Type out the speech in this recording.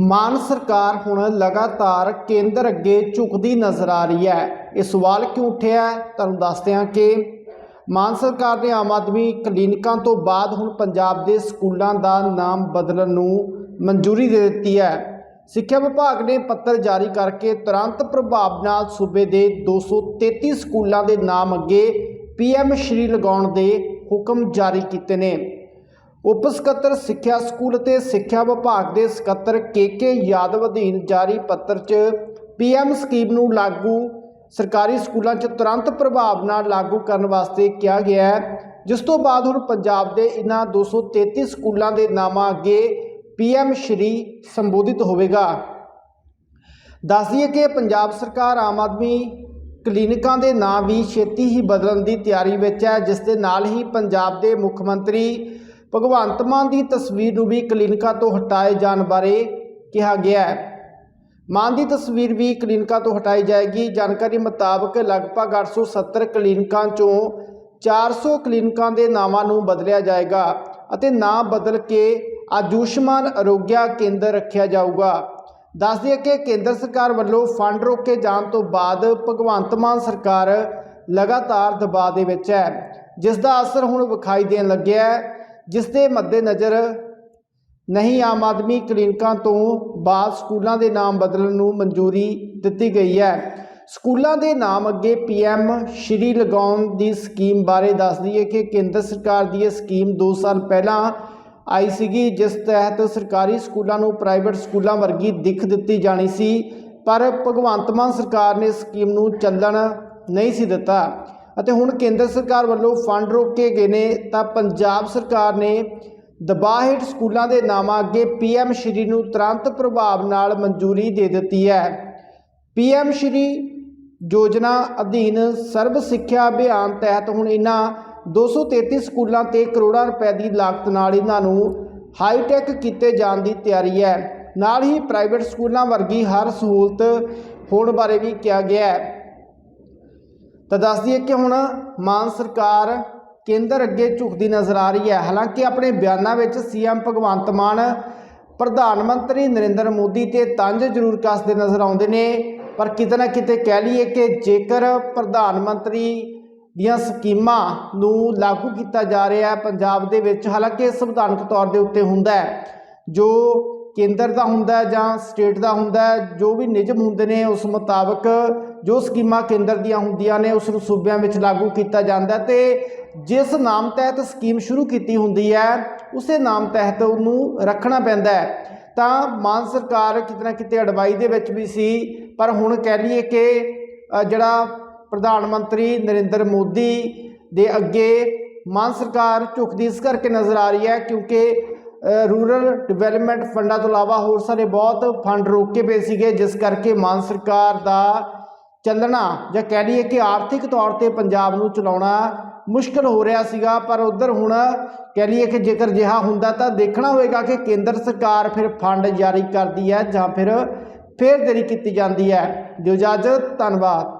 ਮਾਨ ਸਰਕਾਰ ਹੁਣ ਲਗਾਤਾਰ ਕੇਂਦਰ ਅੱਗੇ ਝੁਕਦੀ ਨਜ਼ਰ ਆ ਰਹੀ ਹੈ। ਇਹ ਸਵਾਲ ਕਿਉਂ ਉੱਠਿਆ ਤੁਹਾਨੂੰ ਦੱਸਦੇ ਹਾਂ ਕਿ ਮਾਨ ਸਰਕਾਰ ਨੇ ਆਮ ਆਦਮੀ ਕਲੀਨਿਕਾਂ ਤੋਂ ਬਾਅਦ ਹੁਣ ਪੰਜਾਬ ਦੇ ਸਕੂਲਾਂ ਦਾ ਨਾਮ ਬਦਲਣ ਨੂੰ ਮਨਜ਼ੂਰੀ ਦੇ ਦਿੱਤੀ ਹੈ। ਸਿੱਖਿਆ ਵਿਭਾਗ ਨੇ ਪੱਤਰ ਜਾਰੀ ਕਰਕੇ ਤੁਰੰਤ ਪ੍ਰਭਾਵ ਨਾਲ ਸੂਬੇ ਦੇ 233 ਸਕੂਲਾਂ ਦੇ ਨਾਮ ਅੱਗੇ ਪੀਐਮ ਸ਼੍ਰੀ ਲਗਾਉਣ ਦੇ ਹੁਕਮ ਜਾਰੀ ਕੀਤੇ ਨੇ। ਉਪ ਸਕੱਤਰ ਸਿੱਖਿਆ ਸਕੂਲ ਅਤੇ ਸਿੱਖਿਆ ਵਿਭਾਗ ਦੇ ਸਕੱਤਰ ਕੇ ਯਾਦਵ ਅਧੀਨ ਜਾਰੀ ਪੱਤਰ 'ਚ ਪੀਐਮ ਸਕੀਮ ਨੂੰ ਲਾਗੂ ਸਰਕਾਰੀ ਸਕੂਲਾਂ 'ਚ ਤੁਰੰਤ ਪ੍ਰਭਾਵ ਨਾਲ ਲਾਗੂ ਕਰਨ ਵਾਸਤੇ ਕਿਹਾ ਗਿਆ ਹੈ, ਜਿਸ ਤੋਂ ਬਾਅਦ ਹੁਣ ਪੰਜਾਬ ਦੇ ਇਹਨਾਂ 233 ਸਕੂਲਾਂ ਦੇ ਨਾਮਾਂ ਅੱਗੇ ਪੀਐਮ ਸ਼੍ਰੀ ਸੰਬੋਧਿਤ ਹੋਵੇਗਾ। ਦੱਸ ਦਈਏ ਕਿ ਪੰਜਾਬ ਸਰਕਾਰ ਆਮ ਆਦਮੀ ਕਲੀਨਿਕਾਂ ਦੇ ਨਾਂ ਵੀ ਛੇਤੀ ਹੀ ਬਦਲਣ ਦੀ ਤਿਆਰੀ ਵਿੱਚ ਹੈ, ਜਿਸ ਦੇ ਨਾਲ ਹੀ ਪੰਜਾਬ ਦੇ ਮੁੱਖ ਮੰਤਰੀ ਭਗਵੰਤ ਮਾਨ ਦੀ ਤਸਵੀਰ ਨੂੰ ਵੀ ਕਲੀਨਿਕਾਂ ਤੋਂ ਹਟਾਏ ਜਾਣ ਬਾਰੇ ਕਿਹਾ ਗਿਆ ਹੈ। ਮਾਨ ਦੀ ਤਸਵੀਰ ਵੀ ਕਲੀਨਿਕਾਂ ਤੋਂ ਹਟਾਈ ਜਾਏਗੀ। ਜਾਣਕਾਰੀ ਮੁਤਾਬਕ ਲਗਭਗ 870 ਕਲੀਨਿਕਾਂ ਚੋਂ 400 ਕਲੀਨਿਕਾਂ ਦੇ ਨਾਵਾਂ ਨੂੰ ਬਦਲਿਆ ਜਾਏਗਾ ਅਤੇ ਨਾਂ ਬਦਲ ਕੇ ਆਯੁਸ਼ਮਾਨ ਅਰੋਗਿਆ ਕੇਂਦਰ ਰੱਖਿਆ ਜਾਊਗਾ। ਦੱਸ ਦਈਏ ਕਿ ਕੇਂਦਰ ਸਰਕਾਰ ਵੱਲੋਂ ਫੰਡ ਰੋਕੇ ਜਾਣ ਤੋਂ ਬਾਅਦ ਭਗਵੰਤ ਮਾਨ ਸਰਕਾਰ ਲਗਾਤਾਰ ਦਬਾਅ ਦੇ ਵਿੱਚ ਹੈ, ਜਿਸ ਦਾ ਅਸਰ ਹੁਣ ਵਿਖਾਈ ਦੇਣ ਲੱਗਿਆ ਹੈ। ਜਿਸ ਦੇ ਮੱਦੇਨਜ਼ਰ ਨਹੀਂ ਆਮ ਆਦਮੀ ਕਲੀਨਿਕਾਂ ਤੋਂ ਬਾਅਦ ਸਕੂਲਾਂ ਦੇ ਨਾਮ ਬਦਲਣ ਨੂੰ ਮਨਜ਼ੂਰੀ ਦਿੱਤੀ ਗਈ ਹੈ। ਸਕੂਲਾਂ ਦੇ ਨਾਮ ਅੱਗੇ ਪੀਐਮ ਸ਼੍ਰੀ ਲਗਾਉਣ ਦੀ ਸਕੀਮ ਬਾਰੇ ਦੱਸ ਦਈਏ ਕਿ ਕੇਂਦਰ ਸਰਕਾਰ ਦੀ ਇਹ ਸਕੀਮ 2 ਸਾਲ ਪਹਿਲਾਂ ਆਈ ਸੀਗੀ, ਜਿਸ ਤਹਿਤ ਸਰਕਾਰੀ ਸਕੂਲਾਂ ਨੂੰ ਪ੍ਰਾਈਵੇਟ ਸਕੂਲਾਂ ਵਰਗੀ ਦਿੱਖ ਦਿੱਤੀ ਜਾਣੀ ਸੀ, ਪਰ ਭਗਵੰਤ ਮਾਨ ਸਰਕਾਰ ਨੇ ਸਕੀਮ ਨੂੰ ਚੱਲਣ ਨਹੀਂ ਸੀ ਦਿੱਤਾ। ਅਤੇ ਹੁਣ ਕੇਂਦਰ ਸਰਕਾਰ ਵੱਲੋਂ ਫੰਡ ਰੋਕੇ ਗਏ ਨੇ, ਤਾਂ ਪੰਜਾਬ ਸਰਕਾਰ ਨੇ ਦਬਾਅ ਹੇਠ ਸਕੂਲਾਂ ਦੇ ਨਾਮਾਂ ਅੱਗੇ ਪੀਐਮ ਸ਼੍ਰੀ ਨੂੰ ਤੁਰੰਤ ਪ੍ਰਭਾਵ ਨਾਲ ਮਨਜ਼ੂਰੀ ਦੇ ਦਿੱਤੀ ਹੈ। ਪੀਐਮ ਸ਼੍ਰੀ ਯੋਜਨਾ ਅਧੀਨ ਸਰਬ ਸਿੱਖਿਆ ਅਭਿਆਨ ਤਹਿਤ ਹੁਣ ਇਹਨਾਂ 233 ਸਕੂਲਾਂ ਤੇ ਕਰੋੜਾਂ ਰੁਪਏ ਦੀ ਲਾਗਤ ਨਾਲ ਇਹਨਾਂ ਨੂੰ ਹਾਈਟੈਕ ਕੀਤੇ ਜਾਣ ਦੀ ਤਿਆਰੀ ਹੈ। ਨਾਲ ਹੀ ਪ੍ਰਾਈਵੇਟ ਸਕੂਲਾਂ ਵਰਗੀ ਹਰ ਸਹੂਲਤ ਹੋਣ ਬਾਰੇ ਵੀ ਕਿਹਾ ਗਿਆ ਹੈ। ਤਾਂ ਦੱਸ ਦਈਏ ਕਿ ਹੁਣ ਮਾਨ ਸਰਕਾਰ ਕੇਂਦਰ ਅੱਗੇ ਝੁਕਦੀ ਨਜ਼ਰ ਆ ਰਹੀ ਹੈ। ਹਾਲਾਂਕਿ ਆਪਣੇ ਬਿਆਨਾਂ ਵਿੱਚ ਸੀਐਮ ਭਗਵੰਤ ਮਾਨ, ਪ੍ਰਧਾਨ ਮੰਤਰੀ ਨਰਿੰਦਰ ਮੋਦੀ ਤੇ ਤੰਜ ਜ਼ਰੂਰ ਕੱਸਦੇ ਨਜ਼ਰ ਆਉਂਦੇ ਨੇ। ਪਰ ਕਿਤੇ ਨਾ ਕਿਤੇ ਕਹਿ ਲਈਏ ਕਿ ਜੇਕਰ ਪ੍ਰਧਾਨ ਮੰਤਰੀ ਦੀਆਂ ਸਕੀਮਾਂ ਨੂੰ ਲਾਗੂ ਕੀਤਾ ਜਾ ਰਿਹਾ ਹੈ, ਪੰਜਾਬ ਦੇ ਵਿੱਚ ਹਾਲਾਂਕਿ ਸੰਵਿਧਾਨਕ ਤੌਰ ਦੇ ਉੱਤੇ ਹੁੰਦਾ ਹੈ, ਜੋ ਕੇਂਦਰ ਦਾ ਹੁੰਦਾ ਜਾਂ ਸਟੇਟ ਦਾ ਹੁੰਦਾ ਜੋ ਵੀ ਨਿਯਮ ਹੁੰਦੇ ਨੇ ਉਸ ਮੁਤਾਬਕ ਜੋ ਸਕੀਮਾਂ ਕੇਂਦਰ ਦੀਆਂ ਹੁੰਦੀਆਂ ਨੇ ਉਸ ਨੂੰ ਸੂਬਿਆਂ ਵਿੱਚ ਲਾਗੂ ਕੀਤਾ ਜਾਂਦਾ ਹੈ ਤੇ ਜਿਸ ਨਾਮ ਤਹਿਤ ਸਕੀਮ ਸ਼ੁਰੂ ਕੀਤੀ ਹੁੰਦੀ ਹੈ, ਉਸੇ ਨਾਮ ਤਹਿਤ ਉਹਨੂੰ ਰੱਖਣਾ ਪੈਂਦਾ ਹੈ। ਤਾਂ ਮਾਨ ਸਰਕਾਰ ਕਿਤੇ ਨਾ ਕਿਤੇ ਅਡਵਾਈ ਦੇ ਵਿੱਚ ਵੀ ਸੀ, ਪਰ ਹੁਣ ਕਹਿ ਲਈਏ ਕਿ ਜਿਹੜਾ ਪ੍ਰਧਾਨ ਮੰਤਰੀ ਨਰਿੰਦਰ ਮੋਦੀ ਦੇ ਅੱਗੇ ਮਾਨ ਸਰਕਾਰ ਝੁਕਦੀ ਇਸ ਕਰਕੇ ਨਜ਼ਰ ਆ ਰਹੀ ਹੈ ਕਿਉਂਕਿ ਰੂਰਲ ਡਿਵੈਲਪਮੈਂਟ ਫੰਡਾਂ ਤੋਂ ਇਲਾਵਾ ਹੋਰ ਸਾਰੇ ਬਹੁਤ ਫੰਡ ਰੋਕੇ ਪਏ ਸੀਗੇ, ਜਿਸ ਕਰਕੇ ਮਾਨ ਸਰਕਾਰ ਦਾ ਚੱਲਣਾ ਜਾਂ ਕਹਿ ਲਈਏ ਕਿ ਆਰਥਿਕ ਤੌਰ ਤੇ ਪੰਜਾਬ ਨੂੰ ਚਲਾਉਣਾ ਮੁਸ਼ਕਲ ਹੋ ਰਿਹਾ ਸੀਗਾ, ਪਰ ਉਧਰ ਹੁਣ ਕਹਿ ਲਈਏ ਕਿ ਜੇਕਰ ਜਿਹਾ ਹੁੰਦਾ ਤਾਂ ਦੇਖਣਾ ਹੋਵੇਗਾ ਕਿ ਕੇਂਦਰ ਸਰਕਾਰ ਫਿਰ ਫੰਡ ਜਾਰੀ ਕਰਦੀ ਹੈ ਜਾਂ ਫਿਰ ਫੇਰ ਦੇਰੀ ਕੀਤੀ ਜਾਂਦੀ ਹੈ। ਦਿਓ ਇਜਾਜ਼ਤ, ਧੰਨਵਾਦ।